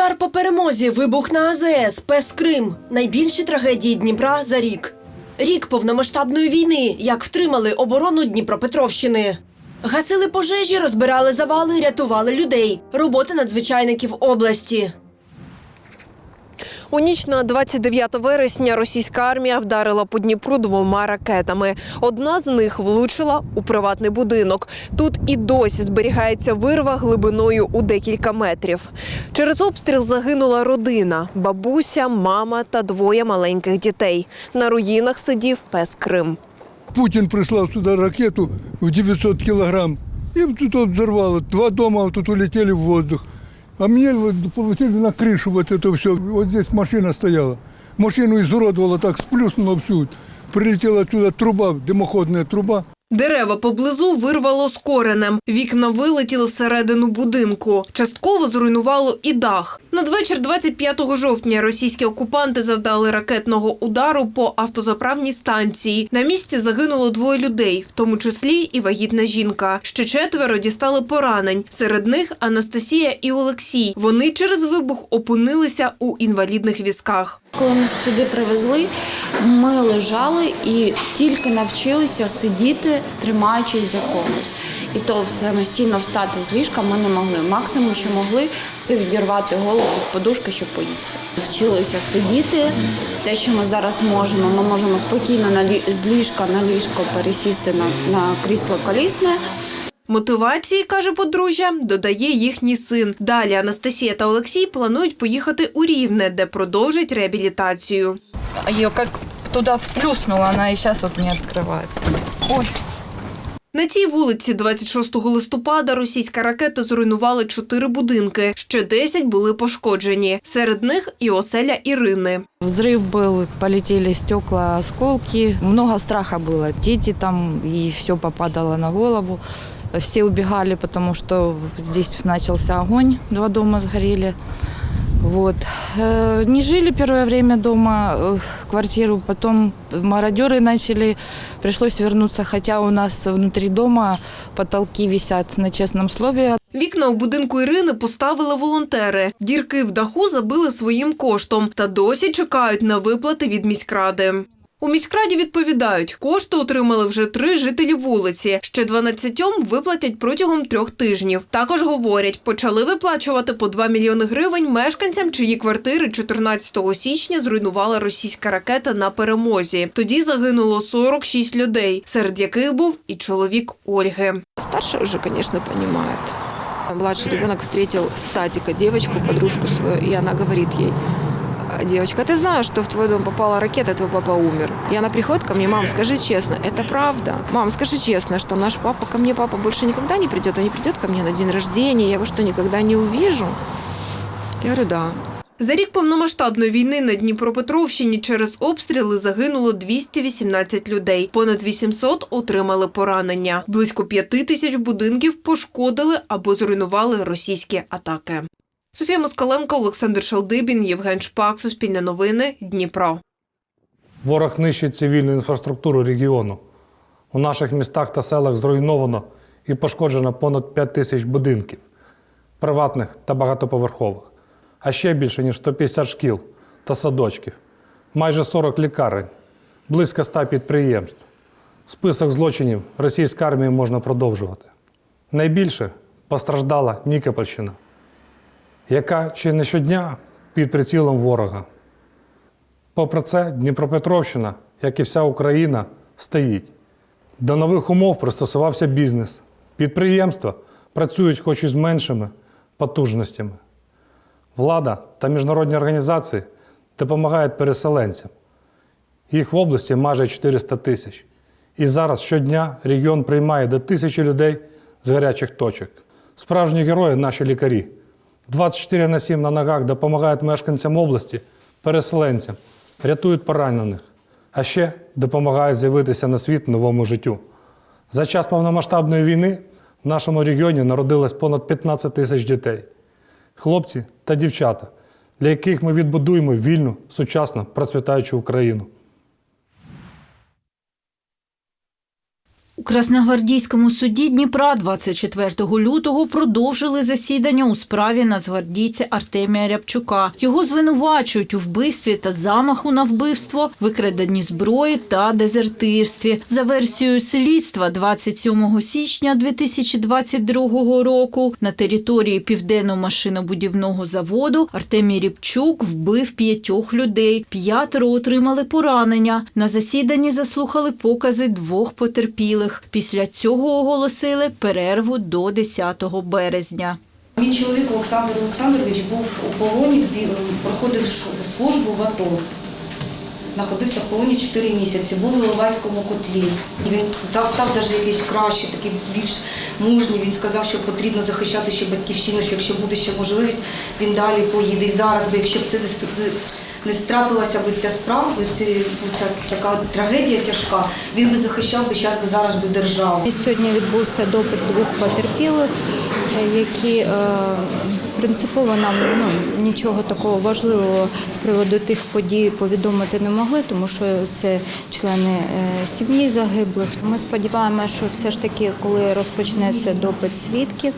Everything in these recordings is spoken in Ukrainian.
Удар по перемозі, вибух на АЗС, Пес Крим. Найбільші трагедії Дніпра за рік. Рік повномасштабної війни, як втримали оборону Дніпропетровщини. Гасили пожежі, розбирали завали, рятували людей. Роботи надзвичайників області. У ніч на 29 вересня російська армія вдарила по Дніпру двома ракетами. Одна з них влучила у приватний будинок. Тут і досі зберігається вирва глибиною у декілька метрів. Через обстріл загинула родина: бабуся, мама та двоє маленьких дітей. На руїнах сидів пес Крим. Путин прислал сюда ракету в 900 килограмм. И вот тут взорвало. Два дома тут улетели в воздух. А мне вот получили на крышу вот это все. Вот здесь машина стояла. Машину изуродовала, так сплюснула всю. Прилетела отсюда труба, дымоходная труба. Дерева поблизу вирвало з коренем. Вікна вилетіли всередину будинку. Частково зруйнувало і дах. Надвечір 25 жовтня російські окупанти завдали ракетного удару по автозаправній станції. На місці загинуло двоє людей, в тому числі і вагітна жінка. Ще четверо дістали поранень. Серед них Анастасія і Олексій. Вони через вибух опинилися у інвалідних візках. Коли нас сюди привезли, ми лежали і тільки навчилися сидіти, тримаючись за когось. І то самостійно встати з ліжка ми не могли. Максимум, що могли, це відірвати голову від подушки, щоб поїсти. Вчилися сидіти. Те, що ми зараз можемо, ми можемо спокійно на з ліжка на ліжко пересісти на крісло колісне. Мотивації, каже подружжя, додає їхній син. Далі Анастасія та Олексій планують поїхати у Рівне, де продовжать реабілітацію. ее как туда вплюснула, она и сейчас вот не открывается. Ой. На цій вулиці 26 листопада російська ракета зруйнувала чотири будинки. Ще 10 були пошкоджені. Серед них і оселя Ірини. Взрыв был, полетели стекла, осколки. Много страха было. Дети там, и все попадало на голову. Все убегали, потому что здесь начался огонь, два дома сгорели. Вот. Э, Не жили первое время дома, э, квартиру, потом мародеры начали, пришлось вернуться, хотя у нас внутри дома потолки висят на честном слове. Вікна у будинку Ірини поставили волонтери. Дірки в даху забили своїм коштом та досі чекають на виплати від міськради. У міськраді відповідають, кошти отримали вже три жителі вулиці. Ще 12 виплатять протягом трьох тижнів. Також говорять, почали виплачувати по 2 мільйони гривень мешканцям, чиї квартири 14 січня зруйнувала російська ракета на перемозі. Тоді загинуло 46 людей, серед яких був і чоловік Ольги. Старший уже, конечно, понимает. Младший ребенок встретил с садика девочку, подружку свою, и она говорит ей, «А, девочка, ты знаешь, что в твой дом попала ракета, твой папа умер. И она приходит ко мне, мам, скажи честно, это правда? Мам, скажи честно, что наш папа, ко мне папа больше никогда не придет, он не придет ко мне на день рождения, я его что, никогда не увижу? Я говорю, да. За рік повномасштабної війни на Дніпропетровщині через обстріли загинуло 218 людей. Понад 800 отримали поранення. Близько 5 тисяч будинків пошкодили або зруйнували російські атаки. Софія Москаленко, Олександр Шалдибін, Євген Шпак, Суспільне новини, Дніпро. Ворог нищить цивільну інфраструктуру регіону. У наших містах та селах зруйновано і пошкоджено понад 5 тисяч будинків, приватних та багатоповерхових, а ще більше, ніж 150 шкіл та садочків, майже 40 лікарень, близько 100 підприємств. Список злочинів російської армії можна продовжувати. Найбільше постраждала Нікопольщина, яка чи не щодня під прицілом ворога. Попри це, Дніпропетровщина, як і вся Україна, стоїть. До нових умов пристосувався бізнес. Підприємства працюють хоч і з меншими потужностями. Влада та міжнародні організації допомагають переселенцям. Їх в області майже 400 тисяч. І зараз щодня регіон приймає до тисячі людей з гарячих точок. Справжні герої наші лікарі. 24 на 7 на ногах допомагають мешканцям області, переселенцям, рятують поранених, а ще допомагають з'явитися на світ новому життю. За час повномасштабної війни в нашому регіоні народилось понад 15 тисяч дітей, хлопці та дівчата, для яких ми відбудуємо вільну, сучасну, процвітаючу Україну. У Красногвардійському суді Дніпра 24 лютого продовжили засідання у справі нацгвардійця Артемія Рябчука. Його звинувачують у вбивстві та замаху на вбивство, викраденні зброї та дезертирстві. За версією слідства, 27 січня 2022 року на території південного машинобудівного заводу Артемій Рябчук вбив п'ятьох людей. П'ятеро отримали поранення. На засіданні заслухали покази двох потерпілих. Після цього оголосили перерву до 10 березня. Мій чоловік Олександр Олександрович був у полоні, проходив службу в АТО. Знаходився в полоні 4 місяці, був в Іловайському котлі. Він став, навіть якийсь кращий, такий більш мужній. Він сказав, що потрібно захищати ще батьківщину, що якщо буде ще можливість, він далі поїде. І зараз, бо якщо б це не страпилася б ця справа, ця така трагедія тяжка, він би захищав би зараз би зараз би державу. Сьогодні відбувся допит двох потерпілих, які е, принципово нам ну, нічого такого важливого з приводу тих подій повідомити не могли, тому що це члени е, сім'ї загиблих. Ми сподіваємося, що все ж таки, коли розпочнеться допит свідків,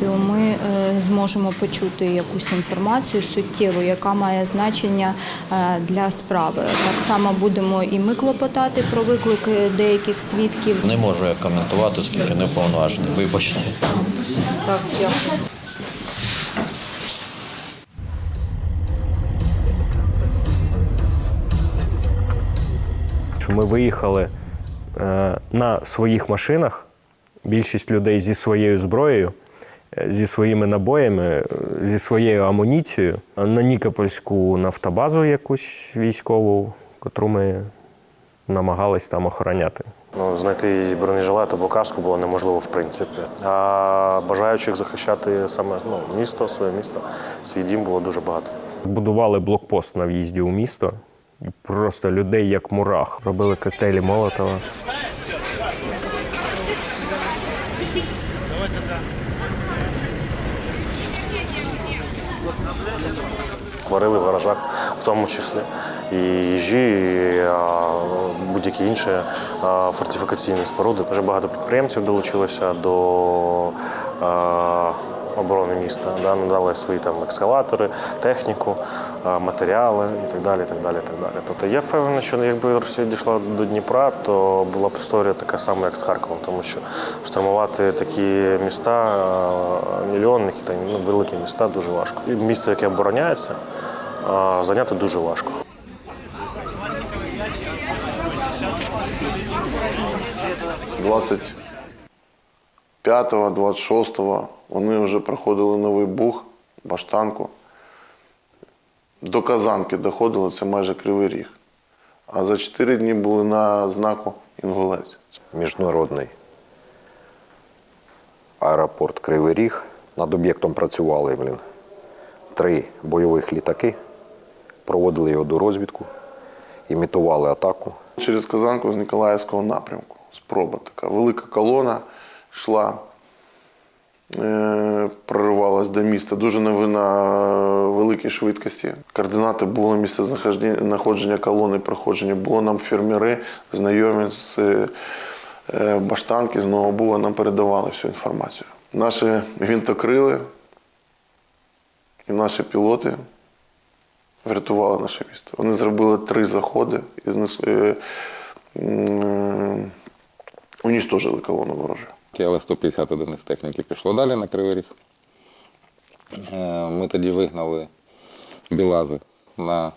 то ми е, зможемо почути якусь інформацію суттєву, яка має значення е, для справи. Так само будемо і ми клопотати про виклик е, деяких свідків. Не можу я коментувати, оскільки не повноважений. Вибачте. Так, дякую. ми виїхали е, на своїх машинах, більшість людей зі своєю зброєю, зі своїми набоями, е, зі своєю амуніцією на Нікопольську нафтобазу якусь військову, котру ми намагались там охороняти. Ну, знайти бронежилет або каску було неможливо в принципі. А бажаючих захищати саме ну, місто, своє місто, свій дім було дуже багато. Будували блокпост на в'їзді у місто. І просто людей як мурах. Робили коктейлі Молотова. Варили в гаражах, в тому числі і їжі, і будь-які інші фортифікаційні споруди. Дуже багато підприємців долучилося до оборони міста, да, надали свої там екскаватори, техніку, матеріали і так далі. Так далі, так далі. Тобто я впевнений, що якби Росія дійшла до Дніпра, то була б історія така сама, як з Харковом, тому що штурмувати такі міста, мільйонники, та ну, великі міста дуже важко. І місто, яке обороняється, а, зайняти дуже важко. Двадцять 25-26 вони вже проходили новий бух, баштанку. До Казанки доходили, це майже Кривий Ріг. А за 4 дні були на знаку Інгулець. Міжнародний аеропорт Кривий Ріг. Над об'єктом працювали блін, три бойових літаки, проводили його до розвідку, імітували атаку. Через Казанку з Ніколаївського напрямку. Спроба така. Велика колона йшла, е, проривалась до міста. Дуже на, на великій швидкості. Координати були місце знаходження колони, проходження. Було нам фермери, знайомі з е, баштанки, з Новобуга нам передавали всю інформацію. Наші гвинтокрили і наші пілоти врятували наше місто. Вони зробили три заходи і знесли, е, м, уніштожили колону ворожу. Але 150 одиниць техніки пішло далі на Кривий Ріг. Е, Ми тоді вигнали білази на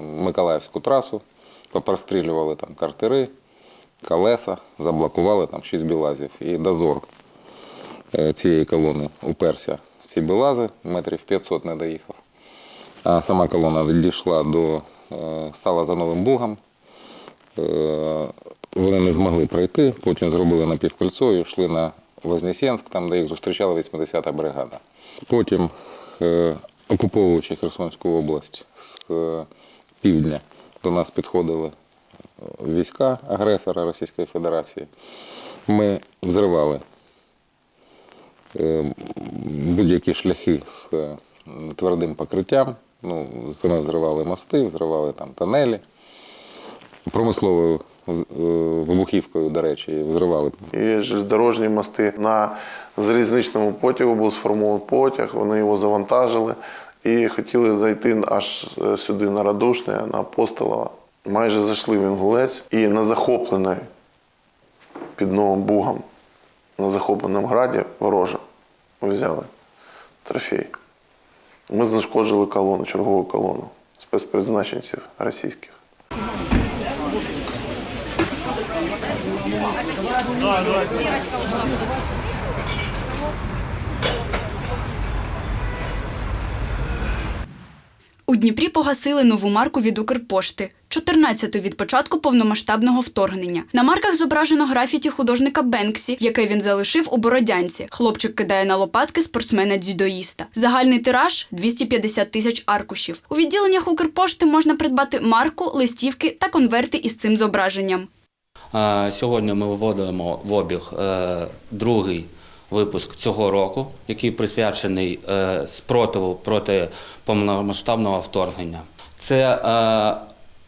Миколаївську трасу, попрострілювали там картери, колеса, заблокували там 6 білазів. І дозор е, цієї колони уперся в ці білази, метрів 500 не доїхав. А сама колона відійшла до, е, стала за новим бугом. Вони не змогли пройти, потім зробили напівкольцо і йшли на Вознесенськ, там, де їх зустрічала 80-та бригада. Потім, е, окуповуючи Херсонську область з е, півдня, до нас підходили е, війська агресора Російської Федерації. Ми взривали е, будь-які шляхи з е, твердим покриттям. Ну, ми взривали мости, взривали там тонелі. Промисловою е, вибухівкою, до речі, взривали. І железнодорожні мости на залізничному потягу був сформований потяг, вони його завантажили і хотіли зайти аж е, сюди на Радушне, на Апостолова. Майже зайшли в Інгулець і на захоплений під Новим Бугом, на захопленому граді ворожа взяли трофей. Ми знешкоджили колону, чергову колону спецпризначенців російських. У Дніпрі погасили нову марку від Укрпошти, 14-ту від початку повномасштабного вторгнення. На марках зображено графіті художника Бенксі, яке він залишив у Бородянці. Хлопчик кидає на лопатки спортсмена-дзюдоїста. Загальний тираж 250 тисяч аркушів. У відділеннях Укрпошти можна придбати марку, листівки та конверти із цим зображенням. Сьогодні ми виводимо в обіг е, другий випуск цього року, який присвячений е, спротиву проти повномасштабного вторгнення. Це е,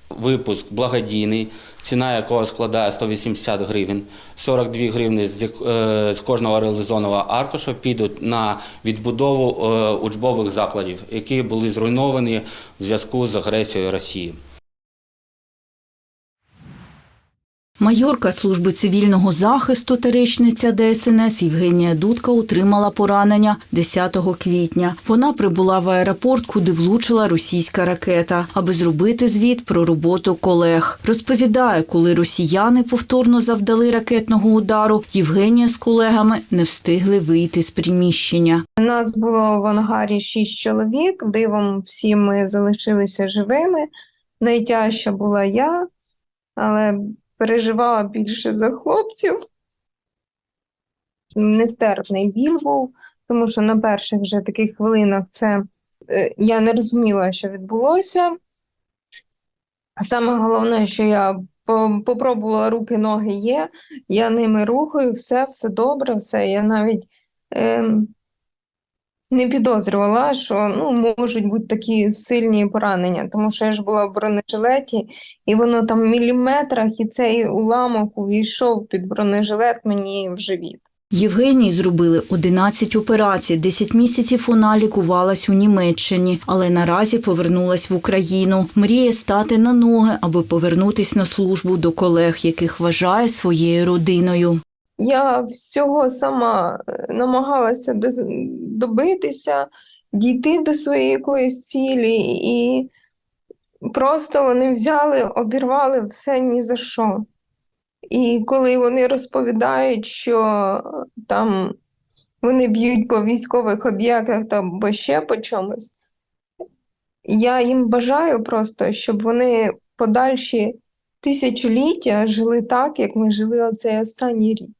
випуск благодійний, ціна якого складає 180 гривень. 42 гривні з кожного реалізованого аркуша підуть на відбудову учбових закладів, які були зруйновані в зв'язку з агресією Росії. Майорка служби цивільного захисту та речниця ДСНС Євгенія Дудка отримала поранення 10 квітня. Вона прибула в аеропорт, куди влучила російська ракета, аби зробити звіт про роботу колег. Розповідає, коли росіяни повторно завдали ракетного удару, Євгенія з колегами не встигли вийти з приміщення. Нас було в ангарі шість чоловік. Дивом всі ми залишилися живими. Найтяжча була я, але переживала більше за хлопців. Нестерпний біль був, тому що на перших вже таких хвилинах це е, я не розуміла, що відбулося. Саме головне, що я по- попробувала руки, ноги є, я ними рухаю, все, все добре, все. Я навіть ем, не підозрювала, що ну, можуть бути такі сильні поранення, тому що я ж була в бронежилеті, і воно там в міліметрах, і цей уламок увійшов під бронежилет мені в живіт. Євгенії зробили 11 операцій. 10 місяців вона лікувалась у Німеччині, але наразі повернулась в Україну. Мріє стати на ноги, аби повернутись на службу до колег, яких вважає своєю родиною. Я всього сама е, намагалася добитися, дійти до своєї якоїсь цілі, і просто вони взяли, обірвали все ні за що. І коли вони розповідають, що там вони б'ють по військових об'єктах або ще по чомусь, я їм бажаю просто, щоб вони подальші тисячоліття жили так, як ми жили оцей останній рік.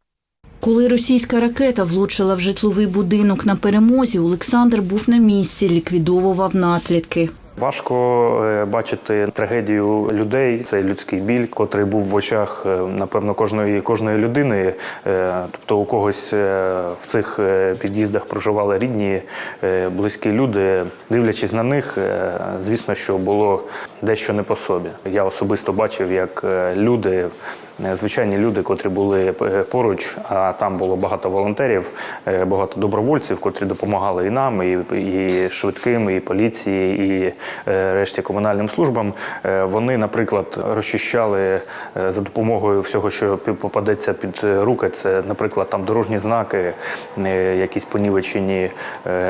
Коли російська ракета влучила в житловий будинок на перемозі, Олександр був на місці, ліквідовував наслідки. Важко е, бачити трагедію людей, цей людський біль, котрий був в очах, е, напевно, кожної кожної людини. Е, Тобто у когось в цих під'їздах проживали рідні, близькі люди. Дивлячись на них, звісно, що було дещо не по собі. Я особисто бачив, як люди. Е, Звичайні люди, котрі були е, поруч, а там було багато волонтерів, е, багато добровольців, котрі допомагали і нам, і, і швидким, і поліції, і решті комунальним службам. Вони, наприклад, розчищали за допомогою всього, що попадеться під руки. Це, наприклад, там дорожні знаки, якісь понівечені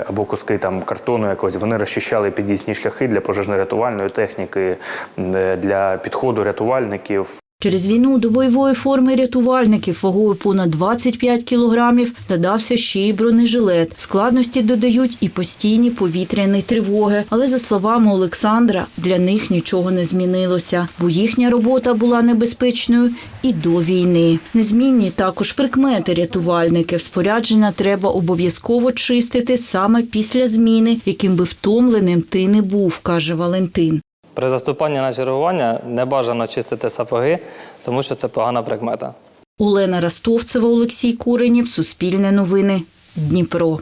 або куски там картону якогось. Вони розчищали під'їзні шляхи для пожежно-рятувальної техніки, для підходу рятувальників. Через війну до бойової форми рятувальників вагою понад 25 кілограмів додався ще й бронежилет. Складності додають і постійні повітряні тривоги. Але за словами Олександра, для них нічого не змінилося, бо їхня робота була небезпечною і до війни. Незмінні також прикмети рятувальників. Спорядження треба обов'язково чистити саме після зміни, яким би втомленим ти не був, каже Валентин. При заступанні на чергування не бажано чистити сапоги, тому що це погана прикмета. Олена Ростовцева, Олексій Куренів, Суспільне новини, Дніпро.